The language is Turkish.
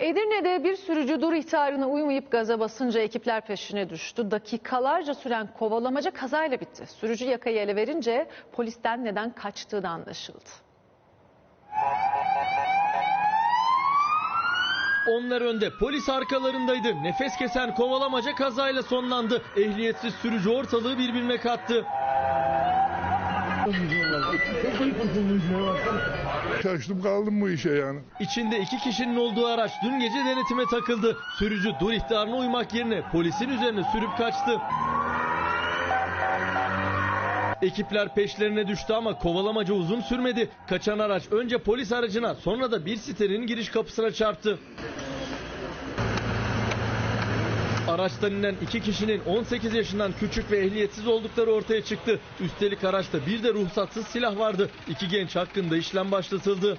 Edirne'de bir sürücü dur ihtarına uymayıp gaza basınca ekipler peşine düştü. Dakikalarca süren kovalamaca kazayla bitti. Sürücü yakayı ele verince polisten neden kaçtığı da anlaşıldı. Onlar önde, polis arkalarındaydı. Nefes kesen kovalamaca kazayla sonlandı. Ehliyetsiz sürücü ortalığı birbirine kattı. Şaştım kaldım bu işe yani. İçinde iki kişinin olduğu araç dün gece denetime takıldı. Sürücü dur ihtarına uymak yerine polisin üzerine sürüp kaçtı. Ekipler peşlerine düştü ama kovalamaca uzun sürmedi. Kaçan araç önce polis aracına sonra da bir sitenin giriş kapısına çarptı. Araçtan inen iki kişinin 18 yaşından küçük ve ehliyetsiz oldukları ortaya çıktı. Üstelik araçta bir de ruhsatsız silah vardı. İki genç hakkında işlem başlatıldı.